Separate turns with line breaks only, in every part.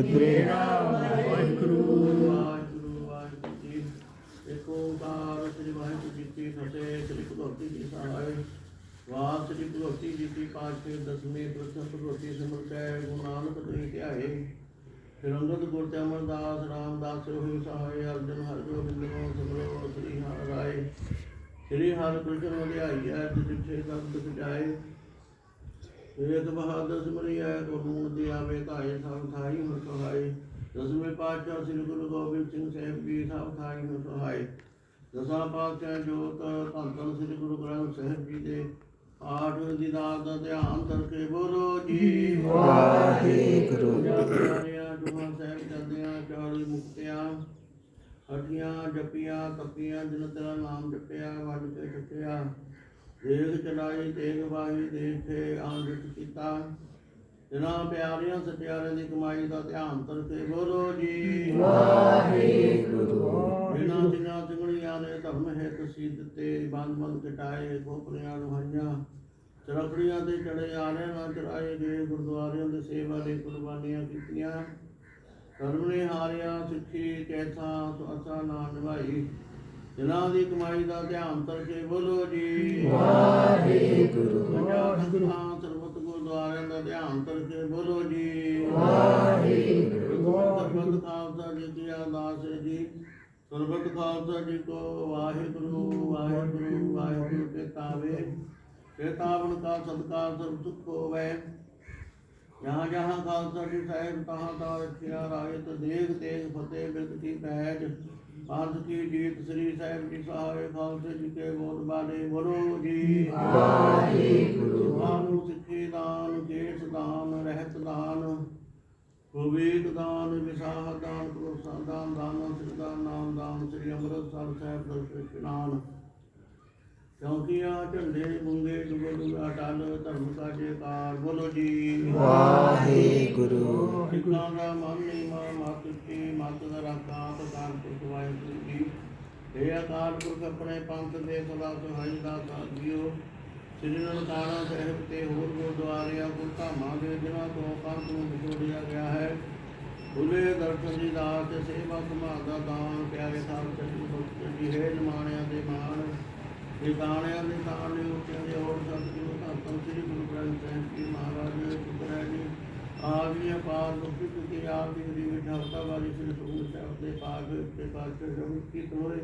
ਇਧਰੇ
ਵਾਹਿਗੁਰੂ ਵਾਹਿਗੁਰੂ ਵਾਹਿਗੁਰੂ ਜੀ। ਏਕੋ ਬਾਰ ਸ੍ਰੀ ਵਾਹਿਗੁਰੂ ਜੀ ਕੀ ਫਤਿਹ ਸ੍ਰੀ ਭਗਵਤੀ ਜੀ ਸਹਾਇ ਵਾਹ ਸ੍ਰੀ ਭਗਵਤੀ ਜੀ ਦੀ ਪਾਛੇ ਦਸਵੇਂ ਪ੍ਰਸਤ ਭਗਵਤੀ ਸਿਮਰਤੈ ਗੁਰੂ ਨਾਨਕ ਤਰੀ ਧਿਆਏ। ਫਿਰ ਅੰਗਦ ਗੁਰ ਤੇ ਅਮਰਦਾਸ ਰਾਮਦਾਸ ਹੋਈ ਸਹਾਇ ਅਰਜਨ ਹਰਿ ਗੋਬਿੰਦ ਨੂੰ ਸਿਮਰੋ ਸ੍ਰੀ ਹਰਿ ਰਾਏ। ਸ੍ਰੀ ਹਰਿ ਕ੍ਰਿਸ਼ਨ ਵਡਿਆਈ ਹੈ ਜਿਥੇ ਸਭ ਸੁਖ ਜਾਏ। ਏਕ ਬਹਾਦਰ ਸਿਮਰਿਐ ਗੁਰੂ ਦੀ ਆਵੇ ਧਾਏ ਸਭ ਥਾਈ ਹੋ ਸਹਾਈ। ਦਸਵੇਂ ਪਾਤਸ਼ਾਹ ਸ੍ਰੀ ਗੁਰੂ ਗੋਬਿੰਦ ਸਿੰਘ ਸਾਹਿਬ ਜੀ ਸਭ ਥਾਈ ਹੋ ਸਹਾਈ। ਦਸਾਂ ਪਾਤਸ਼ਾਹ ਜੋਤ ਧੰਨ ਧੰਨ ਸ੍ਰੀ ਗੁਰੂ ਗ੍ਰੰਥ ਸਾਹਿਬ ਜੀ ਦੇ ਆਠ ਦੀ ਦਾਤ ਦਾ ਧਿਆਨ ਕਰਕੇ ਬੋਲੋ ਜੀ
ਵਾਹਿਗੁਰੂ।
ਪਿਆਰਿਆਂ ਦੁਹਾਂ ਸਾਹਿਬ ਜਦਿਆਂ ਚਾਲੀ ਮੁਕਤਿਆਂ ਹਟੀਆਂ ਜਪੀਆਂ ਤਪੀਆਂ ਜਿਨ ਤੇਰਾ ਨਾਮ ਜਪਿਆ ਵੱਡ ਕੇ ਛਕਿਆ ਦੇਖ ਚਲਾਈ ਤੇਗ ਵਾਹੀ ਦੇਖੇ ਆਂਦਿਤ ਕੀਤਾ। ਜਿਨ੍ਹਾਂ ਪਿਆਰਿਆਂ ਸਤਿਆਰਿਆਂ ਦੀ ਕਮਾਈ ਦਾ ਧਿਆਨ ਕਰਕੇ ਬੋਲੋ ਜੀ।
ਵਾਹਿਗੁਰੂ।
ਜਿਨ੍ਹਾਂ ਜਿਨ੍ਹਾਂ ਚੰਗੜੀਆਂ ਨੇ ਧਰਮ ਹਿਤ ਸਿੱਧ ਤੇ ਬੰਦ ਬੰਦ ਕਟਾਏ ਗੋਪਰੀਆਂ ਨੂੰ ਹਈਆਂ ਚਰਖੜੀਆਂ ਤੇ ਚੜੇ ਆਲੇ ਨਾ ਚੜਾਏ ਗਏ ਗੁਰਦੁਆਰਿਆਂ ਦੇ ਸੇਵਾ ਲਈ ਕੁਰਬਾਨੀਆਂ ਕੀਤੀਆਂ। ਧਰਮ ਨੇ ਹਾਰਿਆ ਸਿੱਖੀ ਕੈਥਾ ਸੁਅਸਾ ਨਾ ਨਿਭਾਈ। ਜਿਨ੍ਹਾਂ ਦੀ ਕਮਾਈ ਦਾ ਧਿਆਨ ਕਰਕੇ ਬੋਲੋ ਜੀ।
ਵਾਹਿਗੁਰੂ।
ਪੰਜਾਬ ਸਿੱਖਾਂ ਸਰਬਤ ਗੁਰਦੁਆਰਿਆਂ ਦਾ ਧਿਆਨ ਕਰਕੇ ਬੋਲੋ ਜੀ।
ਵਾਹਿਗੁਰੂ।
ਸਰਬਤ ਖਾਲਸਾ ਜੀ ਕੀ ਅਰਦਾਸ ਹੈ ਜੀ। ਸਰਬਤ ਖਾਲਸਾ ਜੀ ਕੋ ਵਾਹਿਗੁਰੂ ਵਾਹਿਗੁਰੂ ਵਾਹਿਗੁਰੂ ਕੇ ਤਾਵੇ। ਤਾਵਨ ਕਾ ਸਦਕਾ ਸਰਬ ਸੁਖ ਹੋਵੇ। ਜਹਾਂ ਜਹਾਂ ਖਾਲਸਾ ਜੀ ਸਾਹਿਬ ਤਹਾਂ ਤਹਾਂ ਰੱਖਿਆ ਰਾਇਤ ਦੇਖ ਦੇਖ ਫਤਿਹ ਬਿਰਤ ਕੀ ਪੈਜ। ਪੰਥ ਕੀ ਜੀਤ ਸ੍ਰੀ ਸਾਹਿਬ ਜੀ ਸਹਾਇ ਖਾਲਸੇ ਜੀ ਕੇ ਬੋਧ ਬਾਲੇ ਬੋਲੋ ਜੀ।
ਵਾਹਿਗੁਰੂ।
ਸਾਨੂੰ ਸਿੱਖੀ ਦਾਨ ਕੇਸ ਦਾਨ ਰਹਿਤ ਦਾਨ ਵਿਵੇਕ ਦਾਨ ਵਿਸਾਹ ਦਾਨ ਭਰੋਸਾ ਦਾਨ ਦਾਨ ਨਾਮ ਦਾਨ ਸ੍ਰੀ ਅੰਮ੍ਰਿਤਸਰ ਸਾਹਿਬ ਦਰਸ਼ਨ ਇਸ਼ਨਾਨ। ਚੌਕੀਆਂ ਝੰਡੇ ਮੁੰਗੇ ਜੁਗੋ ਜੁਗਾ ਟਲ ਧਰਮ ਕਾ ਜੇਕਾਰ ਬੋਲੋ ਜੀ।
ਵਾਹਿਗੁਰੂ।
ਸਿੱਖਾਂ ਦਾ ਮਨ ਨੀਮਾ ਮਤ ਕੀ ਮਤ ਦਾ ਰਾਕਾਤ ਦਾਨ ਪੁਰਖ ਵਾਹਿਗੁਰੂ ਜੀ। ਇਹ ਅਕਾਲ ਪੁਰਖ ਆਪਣੇ ਪੰਥ ਦੇ ਸਦਾ ਸਹਾਈ ਦਾ ਸਾਥੀਓ ਸ੍ਰੀ ਨਨਕਾਣਾ ਸਾਹਿਬ ਤੇ ਹੋਰ ਗੁਰਦੁਆਰਿਆਂ ਗੁਰਧਾਮਾਂ ਦੇ ਜਿਨ੍ਹਾਂ ਤੋਂ ਪੰਥ ਨੂੰ ਵਿਛੋੜਿਆ ਗਿਆ ਹੈ। ਬੁਲੇ ਦਰਸ਼ਨ ਦੀ ਦਾਤ ਤੇ ਸੇਵਾ ਸੰਭਾਲ ਦਾ ਦਾਨ ਪਿਆਰੇ ਸਾਹਿਬ ਮੁਕਤ ਜੀ। ਹੈ ਨਿਮਾਣਿਆਂ ਦੇ ਮਾਣ ਨਿਦਾਣਿਆਂ ਦੇ ਦਾਨ ਦੇ ਹੋਰ ਸਤਿਗੁਰੂ ਧੰਨ ਧੰਨ ਸ੍ਰੀ ਗੁਰੂ ਗ੍ਰੰਥ ਸਾਹਿਬ ਜੀ, ਮਹਾਰਾਜ ਜੀ ਸ਼ੁਕਰ ਜੀ, ਆਪ ਅਪਾਰ ਮੁਕਤੀ ਤੁਕੀ ਆਪ ਜੀ ਦੀ ਵਿਚਾਰਤਾ ਵਾਲੀ ਸ੍ਰੀ ਗੁਰੂ ਸਾਹਿਬ ਦੇ ਪਾਕ ਤੇ ਪਾਕ ਜਮ ਕੀ ਤੋਏ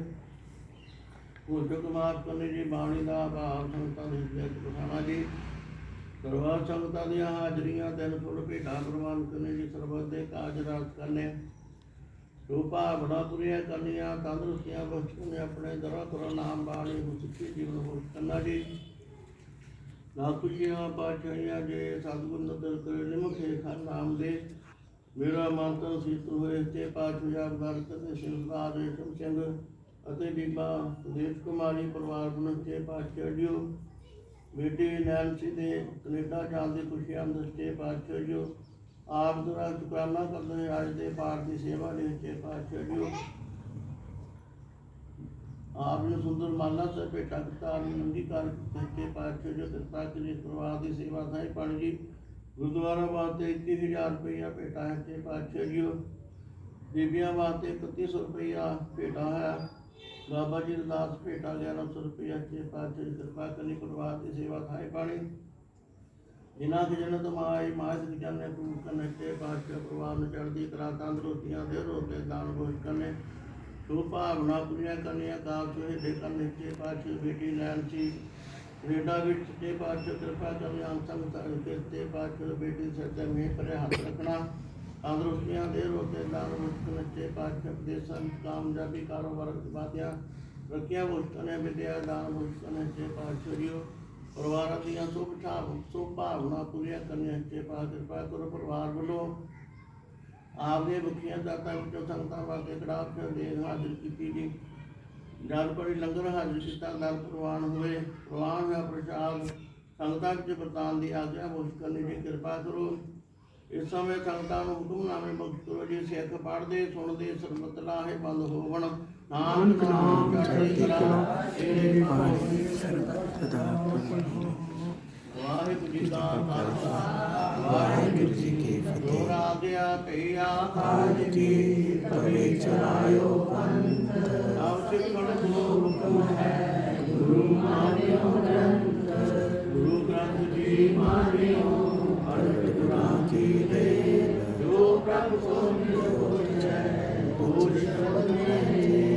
ਉਹ ਜਗਮਾਤ ਕਰਨੇ ਜੀ ਬਾਣੀ ਦਾ ਭਾਵ ਸੰਤਾਂ ਦੇ ਹਿਰਦੇ ਚ ਜੀ। ਸਰਵਾ ਸੰਗਤਾਂ ਦੀਆਂ ਹਾਜ਼ਰੀਆਂ ਦਿਨ ਫੁੱਲ ਭੇਟਾ ਪ੍ਰਵਾਨ ਕਰਨੇ ਜੀ, ਸਰਬਤ ਦੇ ਕਾਜ ਰਾਜ ਕਰਨੇ। ਰੂਪਾ ਬੜਾ ਪੁਰੀਆਂ ਕਰਨੀਆਂ ਤੰਦਰੁਸਤੀਆਂ ਬਖਸ਼ਣ ਨੇ ਆਪਣੇ ਦਰਾਂ ਤੋਂ ਨਾਮ ਬਾਣੀ ਨੂੰ ਸਿੱਖੀ ਜੀਵਨ ਹੋ ਕਰਨਾ ਜੀ। ਲਾਖੀਆਂ ਪਾਛੀਆਂ ਜੇ ਸਤਿਗੁਰ ਨਦਰ ਕਰੇ ਨਿਮਖੇ ਖਾ ਨਾਮ ਦੇ। ਮੇਰਾ ਮਨ ਤਾਂ ਸੀਤ ਹੋਏ ਤੇ ਪਾਛੀਆਂ ਅਰਦਾਸ ਕਰਦੇ ਸਿਰਦਾਰ ਰੇਸ਼ਮ ਸਿੰਘ ਅਤੇ ਬੀਬਾ ਦੇਵ ਕੁਮਾਰੀ ਪਰਿਵਾਰ ਨੂੰ ਤੇ ਪਾਛੀਆਂ ਜਿਓ। ਬੇਟੀ ਨੈਨਸੀ ਦੇ ਕੈਨੇਡਾ ਜਾਣ ਦੀ ਖੁਸ਼ੀਆਂ ਦਸਤੇ ਪਾਛੀਆਂ ਜਿਓ। ਆਪ ਦੁਆਰਾ ਸ਼ੁਕਰਾਨਾ ਕਰਦੇ ਹਾਂ, ਅੱਜ ਦੇ ਪਾਠ ਦੀ ਸੇਵਾ ਲਈ ਤੇ ਪਾਤਸ਼ਾਹ ਜੀਓ ਆਪ ਨੇ ਸੁੰਦਰ ਮਾਲਾ ਸੇ ਬੇਟਾ ਕਤਾਰ ਨੰਦੀ ਕਰ ਤੇ ਪਾਤਸ਼ਾਹ ਜੋ ਕਿਰਪਾ ਕਰੀ ਪਰਿਵਾਰ ਦੀ ਸੇਵਾ ਸਾਈ ਪਾਣੀ ਜੀ ਗੁਰਦੁਆਰਾ ਵਾਸਤੇ 21000 ਰੁਪਇਆ ਭੇਟਾ ਹੈ ਤੇ ਪਾਤਸ਼ਾਹ ਜੀਓ ਬੀਬੀਆਂ ਵਾਸਤੇ 3100 ਰੁਪਇਆ ਭੇਟਾ ਹੈ। ਬਾਬਾ ਜੀ ਦਾ ਦਾਸ ਭੇਟਾ 1100 ਰੁਪਇਆ ਤੇ ਪਾਤਸ਼ਾਹ ਜੀ ਕਿਰਪਾ ਕਰੀ ਪਰਿਵਾਰ ਦੀ ਸੇਵਾ ਸਾਈ ਪਾਣੀ ਜਿਨ੍ਹਾਂ ਦੀ ਜਨਤ ਮਾਈ ਮਾਇ ਦੀ ਜਨਨੇ ਤੂੰ ਕਨੇ ਤੇ ਬਾਦਸ਼ਾਹ ਪਰਿਵਾਰ ਨੂੰ ਚੜ੍ਹਦੀ ਕਰਾ ਤੰਦਰੁਸਤੀਆਂ ਦੇ ਰੋਤੇ ਦਾਨ ਬੋਝ ਕਰਨੇ ਤੂੰ ਭਾਵਨਾ ਪੂਰੀਆਂ ਕਰਨੀਆਂ ਕਾਲ ਸੋਹੇ ਦੇ ਕਰਨੇ ਤੇ ਬਾਦਸ਼ਾਹ ਬੇਟੀ ਲੈਣ ਕੈਨੇਡਾ ਵਿੱਚ ਤੇ ਬਾਦਸ਼ਾਹ ਕਿਰਪਾ ਕਰਨੀ ਅੰਤਮ ਤਰ ਕੇ ਤੇ ਬਾਦਸ਼ਾਹ ਬੇਟੀ ਸਿਰ ਮੇ ਪਰੇ ਹੱਥ ਰੱਖਣਾ ਤੰਦਰੁਸਤੀਆਂ ਦੇ ਰੋਤੇ ਦਾਨ ਬੋਝ ਕਰਨੇ ਤੇ ਬਾਦਸ਼ਾਹ ਦੇਸਾਂ ਵਿੱਚ ਕਾਮਯਾਬੀ ਕਾਰੋਬਾਰ ਬਾਤਿਆਂ ਰੱਖਿਆ ਬੋਝ ਵਿਦਿਆ ਦਾਨ ਬੋਝ ਕਰਨੇ ਤੇ ਬਾਦਸ਼ਾਹ ਜੀਓ। ਪਰਿਵਾਰਾਂ ਦੀਆਂ ਸੁਖ ਭਾਵ ਸੁਖ ਭਾਵਨਾ ਪੂਰੀਆਂ ਕਰਨੀਆਂ ਤੇ ਪਾ ਕਿਰਪਾ ਕਰੋ ਪਰਿਵਾਰ ਵੱਲੋਂ। ਆਪਦੇ ਮੁਖੀਆਂ ਦਾਤਾ ਵਿੱਚੋਂ ਸੰਗਤਾਂ ਵਾਸਤੇ ਕੜਾਹ ਕੇ ਦੇ ਹਾਜ਼ਰ ਕੀਤੀ ਜੀ। ਜਲ ਪੜੀ ਲੰਗਰ ਹਾਜ਼ਰ ਕੀਤਾ ਦਰ ਪ੍ਰਵਾਨ ਹੋਏ, ਪ੍ਰਵਾਨ ਦਾ ਪ੍ਰਸ਼ਾਦ ਸੰਗਤਾਂ ਵਿੱਚ ਵਰਤਾਨ ਦੀ ਆਗਿਆ ਮੁਸ਼ ਕਰਨੀ ਦੀ ਕਿਰਪਾ ਕਰੋ। ਇਸ ਸਮੇਂ ਸੰਗਤਾਂ ਨੂੰ ਹੁਕਮਨਾਮੇ ਬਖਸ਼ ਕਰੋ ਜੀ ਸਿੱਖ ਪੜ੍ਹਦੇ ਸੁਣਦੇ ਸਰਬਤ ਲਾਹੇ ਬੰਦ ਹੋਵਣ। ਨਾਨਕ ਨਾਮ ਚੜ੍ਹਦੀ ਕਲਾ ਤੇਰੇ ਪਾਣੀ
ਸਦਾ
ਵਾਹਿਗੁਰੂ ਜੀ ਕਾ ਖਾਲਸਾ
ਵਾਹਿਗੁਰੂ ਜੀ ਕੀ ਫਤਿਹ।
ਗਿਆ ਕਈਆ
ਕਾਜ ਕੀ ਕਵੇ ਚਲਾਇਓ ਪੰਥ।
ਆਪ ਸਿੱਖਣ ਕੋ ਹੁਕਮ ਹੈ ਗੁਰੂ ਮਾਨਿਓ ਗ੍ਰੰਥ। ਗੁਰੂ ਗ੍ਰੰਥ ਜੀ ਮਾਨਿਓ।
ਪ੍ਰਗਟ ਗੁਰਾਂ ਕੀ ਦੇਨ
ਜੋ ਪ੍ਰਭ ਕੋ ਨਿਰੋਚੈ ਉਹ ਸ਼ਬਦ ਹੈ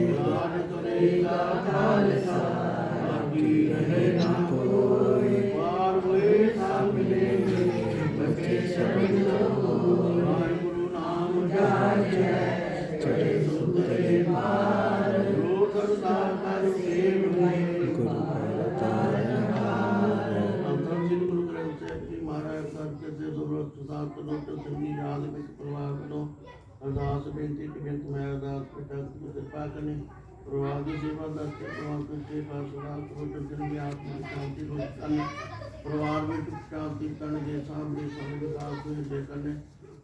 ਗਾਨ ਕਰੇਗਾ ਖਾਲਸਾ ਕਰੋ ਜੋ ਸੰਗੀ ਰਾਗ ਵਿੱਚ ਪ੍ਰਵਾਹ ਕਰੋ ਅਰਦਾਸ ਬੇਨਤੀ ਕਿਰਤ ਮੈਂ ਅਰਦਾਸ ਪਿਤਾ ਦੀ ਕਿਰਪਾ ਕਰਨੀ ਪ੍ਰਵਾਹ ਦੀ ਸੇਵਾ ਦਾ ਕੇ ਪ੍ਰਵਾਹ ਦੇ ਕੇ ਪਾਸ ਰਾਹ ਕਰੋ ਜੋ ਜਨਮ ਆਤਮਾ ਸ਼ਾਂਤੀ ਹੋ ਕਰਨ ਪਰਿਵਾਰ ਵਿੱਚ ਸ਼ਾਂਤੀ ਕਰਨ ਦੇ ਸਾਹਮਣੇ ਸੰਗਤਾਂ ਨੂੰ ਦੇ ਕਰਨੇ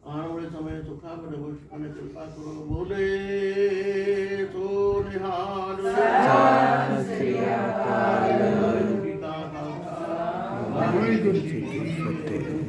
ਆਉਣ ਵਾਲੇ ਸਮੇਂ ਸੁਖਾ ਪ੍ਰਭੂ ਸ਼ਾਨ ਕਿਰਪਾ ਕਰੋ ਬੋਲੇ ਸੋ ਨਿਹਾਲ। ਸਤਿ ਸ੍ਰੀ ਅਕਾਲ। ਵਾਹਿਗੁਰੂ ਜੀ ਕੀ ਫਤਿਹ।